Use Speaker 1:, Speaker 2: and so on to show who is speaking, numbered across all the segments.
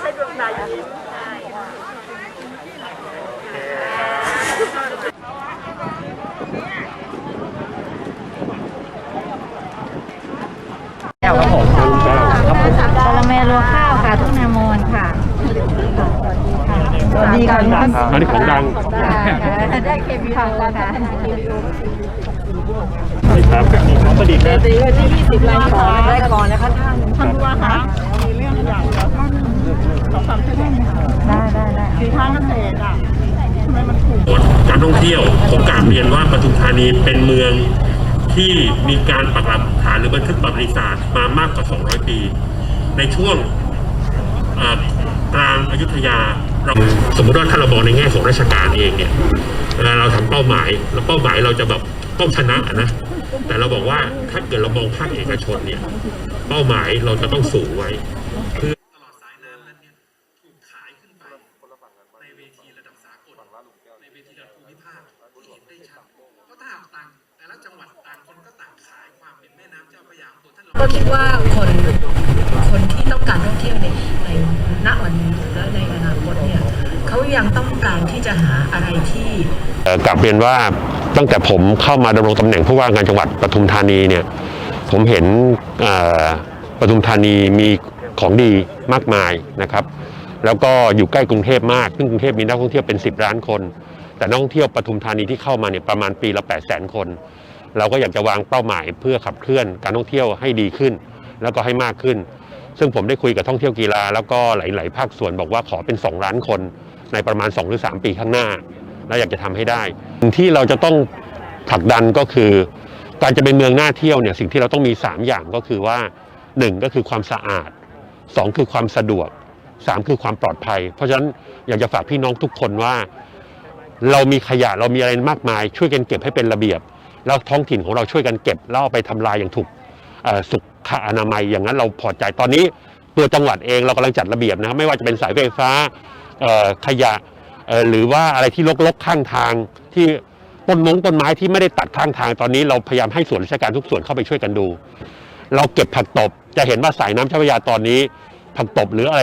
Speaker 1: ให้ดวงตายิ้ม
Speaker 2: แก้วครับผมครับผม
Speaker 3: กะละแมรัวข้าวค่ะ ทุ่งนาโมนค่ะสวัสดีค่ะ
Speaker 2: อันนี้ของดัง
Speaker 3: ได้เคมีค่ะค่ะ
Speaker 2: นี่ครับนี่ของประดิษฐ์นะ
Speaker 1: ตีวันที่20รายก่อนรายก่อนนะคะท่านท่านผู้ว่าคะมีเรื่องอย่างเดียวท่าน สองสามเรื่อง
Speaker 3: ได้ได้ได้
Speaker 1: สีทางเกษตรอะทำไมมันถูก
Speaker 4: การท่องเที่ยวผมกราบเรียนว่าปทุมธานีเป็นเมืองที่มีการปักหลักฐานหรือบันทึกประวัติศาสตร์มามากกว่า 200 ปี ในช่วงเอ่อกลางอยุธยาเราสมมติว่าถ้าเรามองในแง่ของราชการเองเนี่ยเวลาเราทำเป้าหมายแล้วเป้าหมายเราจะแบบต้องชนะอะนะแต่เราบอกว่าถ้าเกิดเรามองภาคเอกชนเนี่ย เป้าหมายเราจะต้องสูงไว้คือตลอดสายน้ำนั้นเนี่ยถูกขายขึ้นไปในเวทีระดับสากลในเว ทีระดับภูมิภาคที่เห็นได้ชัดเพราะถ้าหากต่างแต่ละจังหวัดต่างคนก็ต่างขายความเป็นแม่น้ำเจ้าพระยาตัวท่าน
Speaker 5: ก็คิดว่าคนคนที่ต้องการท่องเที่ยวในในณวันนี้และในอนาคตเนี่ยเขายังต้องการที่จะหาอะไรที่
Speaker 4: กลับเรียนว่าตั้งแต่ผมเข้ามาดำรงตำแหน่งผู้ว่าการจังหวัดปทุมธานีเนี่ยผมเห็นปทุมธานีมีของดีมากมายนะครับ แล้วก็อยู่ใกล้กรุงเทพมาก ซึ่งกรุงเทพมีนักท่องเที่ยวเป็น 10 ล้านคน แต่นักท่องเที่ยวปทุมธานีที่เข้ามาเนี่ยประมาณปีละ 8 0 0 0 0 คน เราก็อยากจะวางเป้าหมายเพื่อขับเคลื่อนการท่องเที่ยวให้ดีขึ้น แล้วก็ให้มากขึ้น ซึ่งผมได้คุยกับท่องเที่ยวกีฬา แล้วก็หลาย ๆ ภาคส่วนบอกว่าขอเป็น 2 ล้านคน ในประมาณ 2 หรือ 3 ปีข้างหน้าและอยากจะทำให้ได้สิ่งที่เราจะต้องผลักดันก็คือ การจะเป็นเมืองน่าเที่ยวเนี่ยสิ่งที่เราต้องมี 3 อย่างก็คือว่า 1 ก็คือความสะอาด 2 คือความสะดวก 3 คือความปลอดภัย เพราะฉะนั้นอยากจะฝากพี่น้องทุกคนว่า เรามีขยะเรามีอะไรมากมาย ช่วยกันเก็บให้เป็นระเบียบ แล้วท้องถิ่นของเราช่วยกันเก็บแล้วเอาไปทำลายอย่างถูกสุขอนามัยอย่างนั้นเราพอใจตอนนี้ตัวจังหวัดเองเรากำลังจัดระเบียบนะครับไม่ว่าจะเป็นสายไฟฟ้าขยะหรือว่าอะไรที่รกๆข้างทางที่ต้นมงต้นไม้ที่ไม่ได้ตัดข้างทางตอนนี้เราพยายามให้ส่วนราชการทุกส่วนเข้าไปช่วยกันดู เราเก็บผักตบจะเห็นว่าสายน้ำเจ้าพระยาตอนนี้ ผักตบหรืออะไร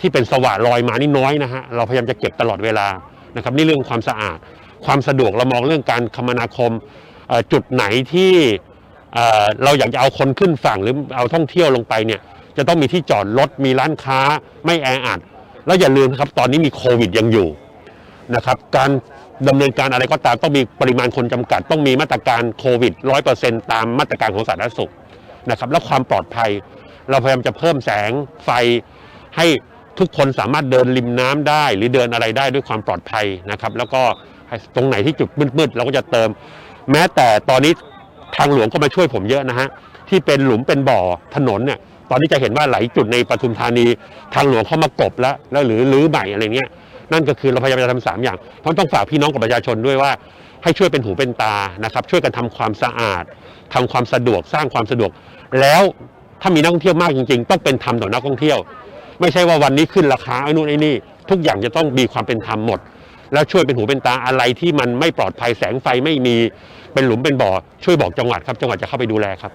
Speaker 4: ที่เป็นสว่านลอยมานี่น้อยนะฮะเราพยายามจะเก็บตลอดเวลา นะครับนี่เรื่องความสะอาด ความสะดวกเรามองเรื่องการคมนาคมจุดไหนที่เราอยากจะเอาคนขึ้นฝั่งหรือเอาท่องเที่ยวลงไปเนี่ยจะต้องมีที่จอดรถมีร้านค้าไม่แออัดแล้วอย่าลืมนะครับตอนนี้มีโควิดยังอยู่นะครับการดำเนินการอะไรก็ตามต้องมีปริมาณคนจำกัด ต้องมีมาตรการโควิดร้อยเปอร์เซ็นตามมาตรการของสาธารณสุขนะครับและความปลอดภัย เราพยายามจะเพิ่มแสงไฟให้ ทุกคนสามารถเดินริมน้ำได้ หรือเดินอะไรได้ด้วยความปลอดภัยนะครับ แล้วก็ตรงไหนที่จุดมืดๆเราก็จะเติม แม้แต่ตอนนี้ทางหลวงก็มาช่วยผมเยอะนะฮะที่เป็นหลุมเป็นบ่อถนนเนี่ยตอนนี้จะเห็นว่าหลายจุดในปทุมธานีทางหลวงเข้ามากบแล้วแล้วหรือรื้อใหม่อะไรเงี้ยนั่นก็คือเราพยายามจะทำสามอย่างเพราะต้องฝากพี่น้องกับประชาชนด้วยว่า ให้ช่วยเป็นหูเป็นตานะครับช่วยกันทำความสะอาดทำความสะดวกสร้างความสะดวก แล้วถ้ามีนักท่องเที่ยวมากจริง ๆ ต้องเป็นธรรมต่อนักท่องเที่ยว ไม่ใช่ว่าวันนี้ขึ้นราคาไอ้นู่นไอ้นี่ ทุกอย่างจะต้องมีความเป็นธรรมหมด แล้วช่วยเป็นหูเป็นตาอะไรที่มันไม่ปลอดภัยแสงไฟไม่มีเป็นหลุมเป็นบ่อช่วยบอกจังหวัดครับจังหวัดจะเข้าไปดูแลครับ